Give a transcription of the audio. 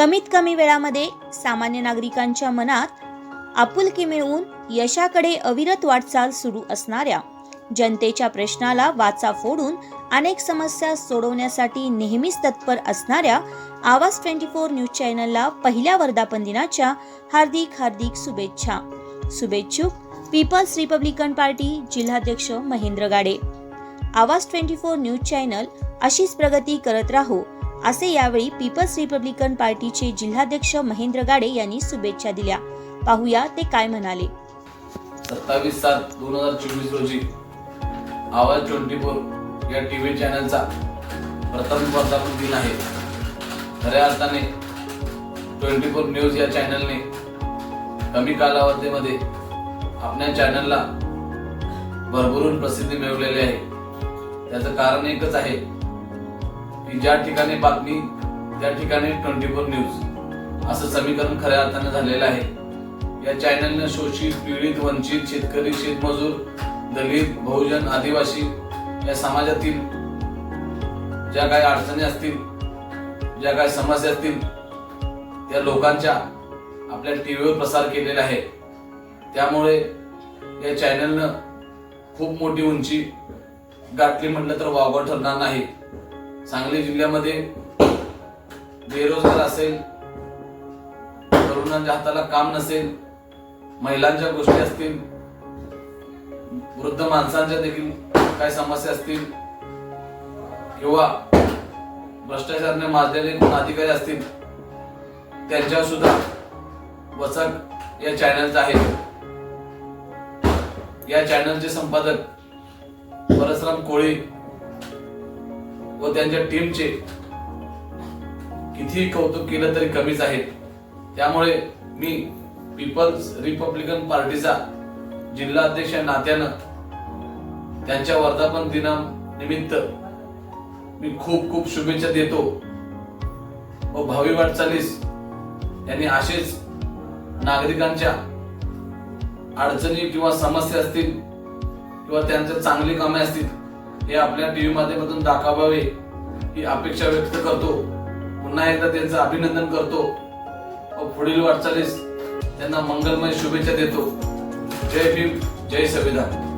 कमीत कमी वेळामध्ये सामान्य नागरिकांच्या मनात आपुलकी मिळवून यशाकडे अविरत वाटचाल सुरू असणाऱ्या जनतेच्या प्रश्नाला वाचा फोडून अनेक समस्या सोडवण्यासाठी नेहमीच तत्पर असणाऱ्या आवाज ट्वेंटी फोर न्यूज चॅनलला पहिल्या वर्धापन दिनाच्या हार्दिक हार्दिक शुभेच्छा. शुभेच्छुक पीपल्स रिपब्लिकन पार्टी जिल्हाध्यक्ष महेंद्र गाडे. आवाज ट्वेंटी फोर न्यूज चॅनल अशीच प्रगती करत राहू असे यावेळी पीपल्स रिपब्लिकन पार्टीचे जिल्हाध्यक्ष महेंद्र गाडे यांनी शुभेच्छा दिल्या. पाहूया ते काय म्हणाले. सत्तावीस सात दोन हजार चोवीस रोजी आवाज ट्वेंटी फोर या टी व्ही चॅनलचा प्रथम वर्धापन दिन आहे. खऱ्या अर्थाने ट्वेंटी फोर न्यूज या चॅनलने कमी कालावधीमध्ये आपल्या चॅनलला भरभरून प्रसिद्धी मिळवलेली आहे. त्याचं कारण एकच आहे की ज्या ठिकाणी बातमी त्या ठिकाणी ट्वेंटी फोर न्यूज असं समीकरण खऱ्या अर्थाने झालेलं आहे. या चॅनलनं शोषित पीडित वंचित शेतकरी शेतमजूर दलित बहुजन आदिवासी या समाजातील ज्या काही अडचणी असतील ज्या काही समस्या असतील त्या लोकांच्या आपल्या टी व्हीवर प्रसार केलेला आहे. त्यामुळे या चॅनलनं खूप मोठी उंची गाठली म्हटलं तर वावगं ठरणार नाही. सांगली जिल्ह्यामध्ये बेरोजगार असेल तरुणांच्या हाताला काम नसेल महिलांच्या गोष्टी असतील वृद्ध माणसांच्या देखील काय समस्या असतील किंवा भ्रष्टाचारने माजलेले कोण अधिकारी असतील त्यांच्या सुद्धा वचक या चॅनलचा आहे. या चॅनलचे संपादक परसराम कोळी व त्यांच्या टीमचे कितीही कौतुक केलं तरी कमीच आहे. त्यामुळे मी पीपल्स रिपब्लिकन पार्टीचा जिल्हाध्यक्ष नात्यानं त्यांच्या वर्धापन दिनानिमित्त मी खूप खूप शुभेच्छा देतो व भावी वाटचालीस यांनी असेच नागरिकांच्या अडचणी किंवा समस्या असतील किंवा त्यांच्या चांगली कामे असतील हे आपल्या टीव्ही माध्यमातून दाखवावे ही अपेक्षा व्यक्त करतो. पुन्हा एकदा त्यांचं अभिनंदन करतो. व पुढील वाटचालीस त्यांना मंगलमय शुभेच्छा देतो. जय भीम जय संविधान.